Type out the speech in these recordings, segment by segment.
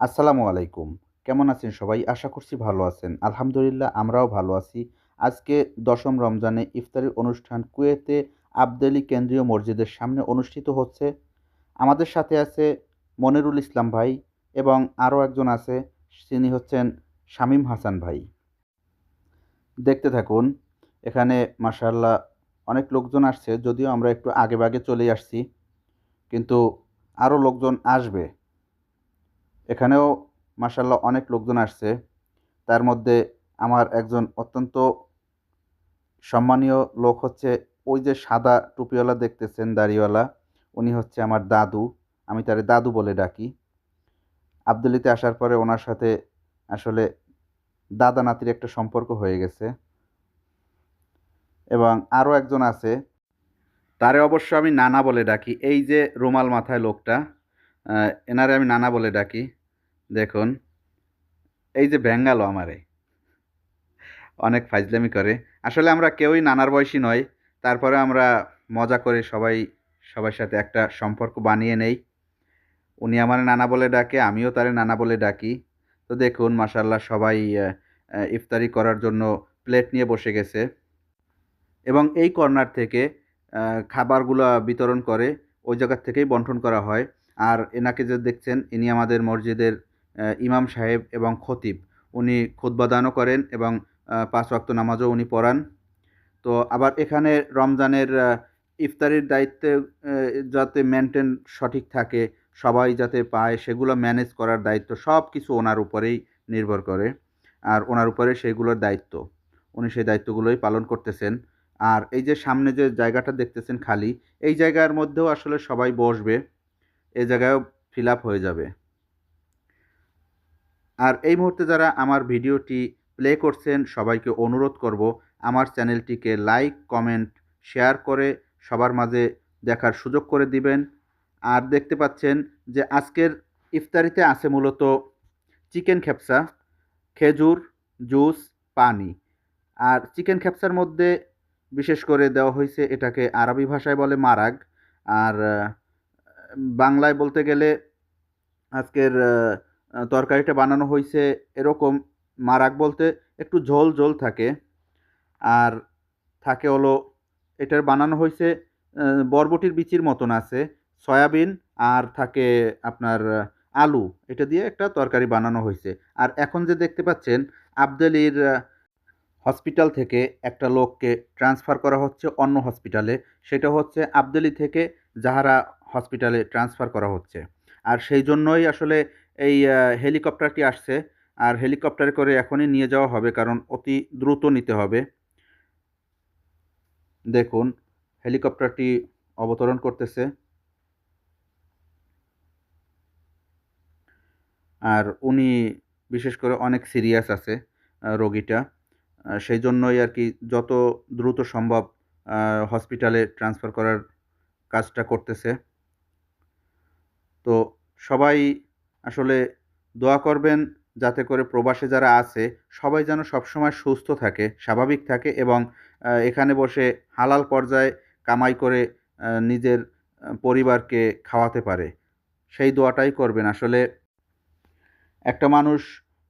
আসসালামু আলাইকুম। কেমন আছেন সবাই? আশা করছি ভালো আছেন। আলহামদুলিল্লাহ, আমরাও ভালো আছি। আজকে দশম রমজানে ইফতারের অনুষ্ঠান কুয়েতে আবদালি কেন্দ্রীয় মসজিদের সামনে অনুষ্ঠিত হচ্ছে। আমাদের সাথে আছে মনিরুল ইসলাম ভাই এবং আরও একজন আছে, তিনি হচ্ছেন শামীম হাসান ভাই। দেখতে থাকুন, এখানে মাশাল্লাহ অনেক লোকজন আসছে, যদিও আমরা একটু আগে বাগে চলে আসছি, কিন্তু আরও লোকজন আসবে। এখানেও মাসাল্লাহ অনেক লোকজন আসছে। তার মধ্যে আমার একজন অত্যন্ত সম্মানীয় লোক হচ্ছে ওই যে সাদা টুপিওয়ালা দেখতেছেন, দাড়িওয়ালা। উনি হচ্ছে আমার দাদু। আমি তারে দাদু বলে ডাকি। আবদুলিতে আসার পরে ওনার সাথে আসলে দাদা নাতির একটা সম্পর্ক হয়ে গেছে। এবং আরও একজন আছে। তারে অবশ্য আমি নানা বলে ডাকি। এই যে রুমাল মাথায় লোকটা এনারে আমি নানা বলে ডাকি। দেখুন, এই যে ব্যাঙ্গালো আমারে, অনেক ফাইজলামি করে। আসলে আমরা কেউই নানার বয়সী নয় তারপরে আমরা মজা করে সবাই, সবার সাথে একটা সম্পর্ক বানিয়ে নেই। উনি আমার নানা বলে ডাকে, আমিও তারে নানা বলে ডাকি। তো দেখুন মাসাল্লাহ সবাই ইফতারি করার জন্য প্লেট নিয়ে বসে গেছে। এবং এই কর্নার থেকে খাবারগুলো বিতরণ করে, ওই জায়গার থেকেই বন্টন করা হয়। আর এনাকে যে দেখছেন, ইনি আমাদের মসজিদের ইমাম সাহেব এবং খতিব। উনি খুতবাদানও করেন এবং পাঁচ ওয়াক্ত নামাজও উনি পড়ান। তো আবার এখানে রমজানের ইফতারির দায়িত্বে যাতে মেনটেন সঠিক থাকে, সবাই যাতে পায়, সেগুলো ম্যানেজ করার দায়িত্ব সব কিছু ওনার উপরেই নির্ভর করে। আর ওনার উপরে সেইগুলোর দায়িত্ব। উনি সেই দায়িত্বগুলোই পালন করতেছেন। আর এই যে সামনে যে জায়গাটা দেখতেছেন খালি, এই জায়গার মধ্যেও আসলে সবাই বসবে। এই জায়গায়ও ফিল হয়ে যাবে। আর এই মুহূর্তে যারা আমার ভিডিওটি প্লে করছেন, সবাইকে অনুরোধ করব আমার চ্যানেলটিকে লাইক, কমেন্ট, শেয়ার করে সবার মাঝে দেখার সুযোগ করে দিবেন। আর দেখতে পাচ্ছেন যে আজকের ইফতারিতে আছে মূলত চিকেন খেপসা, খেজুর, জুস, পানি। আর চিকেন খেপসার মধ্যে বিশেষ করে দেওয়া হয়েছে এটাকে আরবি ভাষায় বলে মারাগ। আর বাংলায় বলতে গেলে আজকের তরকারিটা বানানো হয়েছে এরকম। মারাক বলতে একটু ঝোল ঝোল থাকে। আর থাকে হলো, এটার বানানো হয়েছে বরবটির বিচির মতন আছে, সয়াবিন আর থাকে আপনার আলু। এটা দিয়ে একটা তরকারি বানানো হয়েছে আর এখন যে দেখতে পাচ্ছেন, আবদালির হসপিটাল থেকে একটা লোককে ট্রান্সফার করা হচ্ছে অন্য হসপিটালে। সেটা হচ্ছে আবদালি থেকে জাহারা হসপিটালে ট্রান্সফার করা হচ্ছে। আর সেই জন্যই আসলে এই হেলিকপ্টারটি আসছে। আর হেলিকপ্টারে করে এখনই নিয়ে যাওয়া হবে, কারণ অতি দ্রুত নিতে হবে। দেখুন হেলিকপ্টারটি অবতরণ করতেছে। আর উনি বিশেষ করে অনেক সিরিয়াস আছে রোগীটা। সেই জন্যই আর কি যত দ্রুত সম্ভব হসপিটালে ট্রান্সফার করার কাজটা করতেছে। তো সবাই আসলে দোয়া করবেন যাতে করে প্রবাসে যারা আছে, সবাই যেন সবসময় সুস্থ থাকে, স্বাভাবিক থাকে এবং এখানে বসে হালাল পর্যায়ে কামাই করে নিজের পরিবারকে খাওয়াতে পারে। সেই দোয়াটাই করবেন। আসলে একটা মানুষ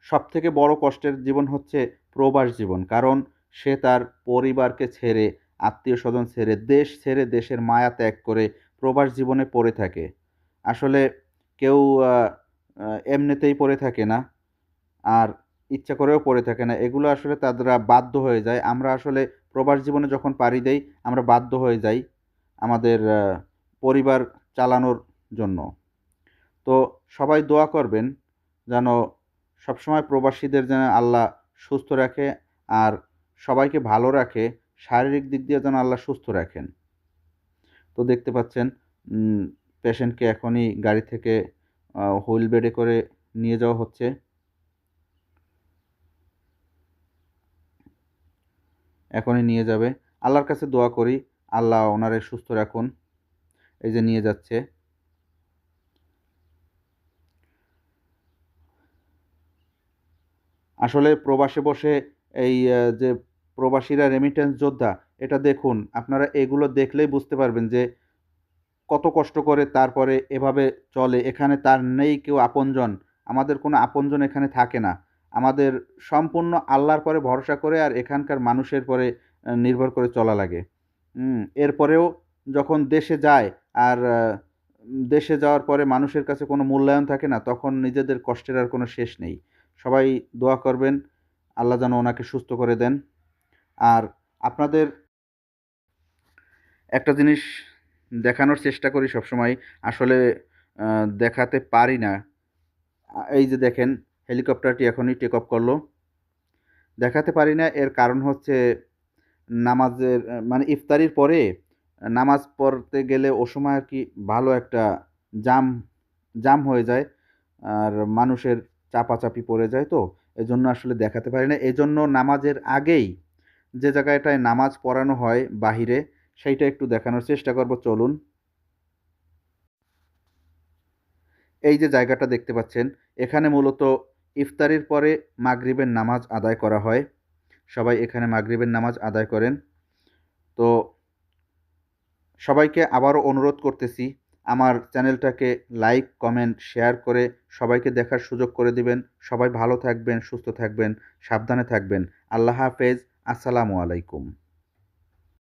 সবথেকে বড় কষ্টের জীবন হচ্ছে প্রবাস জীবন। কারণ সে তার পরিবারকে ছেড়ে, আত্মীয় স্বজন ছেড়ে, দেশ ছেড়ে, দেশের মায়া ত্যাগ করে প্রবাস জীবনে পড়ে থাকে। আসলে কেউ এমনিতেই পড়ে থাকে না আর ইচ্ছা করেও পড়ে থাকে না। এগুলো আসলে তারা বাধ্য হয়ে যায়। আমরা আসলে প্রবাস জীবনে যখন পাড়ি দেই, আমরা বাধ্য হয়ে যাই আমাদের পরিবার চালানোর জন্য। তো সবাই দোয়া করবেন যেন সবসময় প্রবাসীদের যেন আল্লাহ সুস্থ রাখে আর সবাইকে ভালো রাখে, শারীরিক দিক দিয়ে যেন আল্লাহ সুস্থ রাখেন। তো দেখতে পাচ্ছেন পেশেন্টকে এখনই গাড়ি থেকে হুইল বেডে করে নিয়ে যাওয়া হচ্ছে। এখনই নিয়ে যাবে। আল্লাহর কাছে দোয়া করি, আল্লাহ ওনারে সুস্থ রাখুন। এই যে নিয়ে যাচ্ছে। আসলে প্রবাসে বসে এই যে প্রবাসীরা রেমিটেন্স যোদ্ধা, এটা দেখুন, আপনারা এগুলো দেখলেই বুঝতে পারবেন যে কত কষ্ট করে তারপরে এভাবে চলে। এখানে তার নেই কেউ আপনজন। আমাদের কোনো আপনজন এখানে থাকে না। আমাদের সম্পূর্ণ আল্লাহর পরে ভরসা করে আর এখানকার মানুষের পরে নির্ভর করে চলা লাগে। এরপরেও যখন দেশে যায় আর দেশে যাওয়ার পরে মানুষের কাছে কোনো মূল্যায়ন থাকে না, তখন নিজেদের কষ্টের আর কোনো শেষ নেই। সবাই দোয়া করবেন, আল্লাহ যেন ওনাকে সুস্থ করে দেন। আর আপনাদের একটা জিনিস দেখানোর চেষ্টা করি সবসময়। আসলে দেখাতে পারি না। এই যে দেখেন, হেলিকপ্টারটি এখনই টেক অফ করল। দেখাতে পারি না, এর কারণ হচ্ছে নামাজের মানে ইফতারির পরে, নামাজ পড়তে গেলে ও সময় আর কি ভালো একটা জাম জাম হয়ে যায় আর মানুষের চাপাচাপি পড়ে যায় তো। এজন্য আসলে দেখাতে পারি না। এজন্য নামাজের আগেই যে জায়গাটায় নামাজ পড়ানো হয় বাহিরে সেইটা একটু দেখানোর চেষ্টা করব, চলুন। এই যে জায়গাটা দেখতে পাচ্ছেন, এখানে মূলত ইফতারির পরে মাগরিবের নামাজ আদায় করা হয়। সবাই এখানে মাগরিবের নামাজ আদায় করেন। তো সবাইকে আবারও অনুরোধ করতেছি, আমার চ্যানেলটাকে লাইক, কমেন্ট, শেয়ার করে সবাইকে দেখার সুযোগ করে দিবেন। সবাই ভালো থাকবেন, সুস্থ থাকবেন, সাবধানে থাকবেন। আল্লাহ হাফেজ, আসসালামু আলাইকুম।